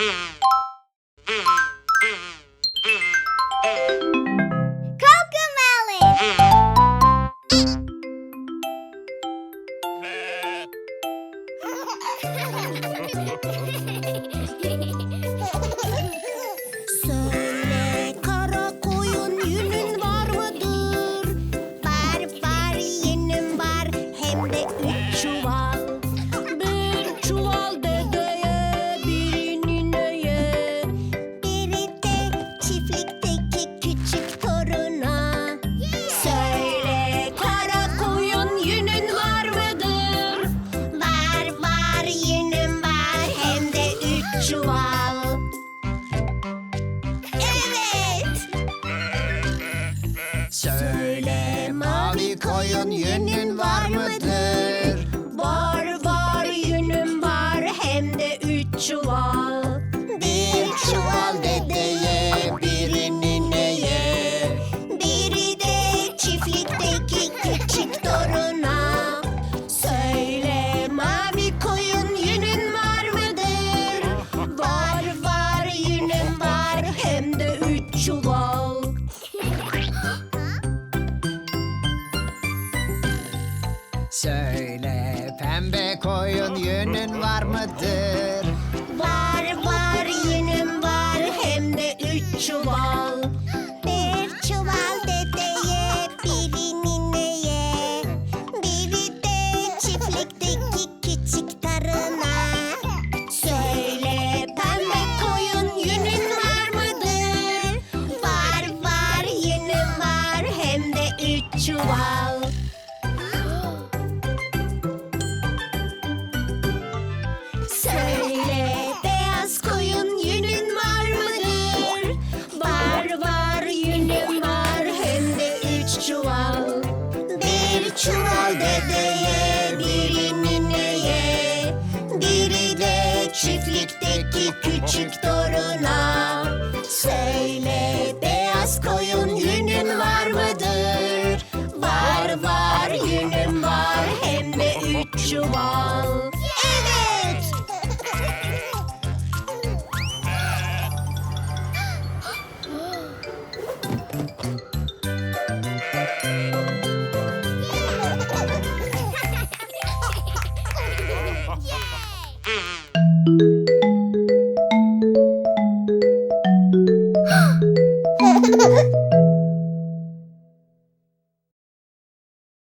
Yeah. Söyle mavi koyun yünün var mıdır? Var var yünüm var hem de üç çuval. Bir çuval dedeye, biri nineye. Biri de çiftlikteki küçük toruna. Söyle mavi koyun yünün var mıdır? Var var yünüm var hem de Söyle pembe koyun yünün var mıdır? Var var yünüm var hem de üç çuval. Bir çuval dedeye, biri nineye. Biri de çiftlikteki küçük tarına. Söyle pembe koyun yünün var mıdır? Var var yünüm var hem de üç çuval. Çuval dedeye, biri nineye. Biri de çiftlikteki küçük toruna. Söyle beyaz koyun yünün var mıdır? Var var yünüm var hem de üç çuval.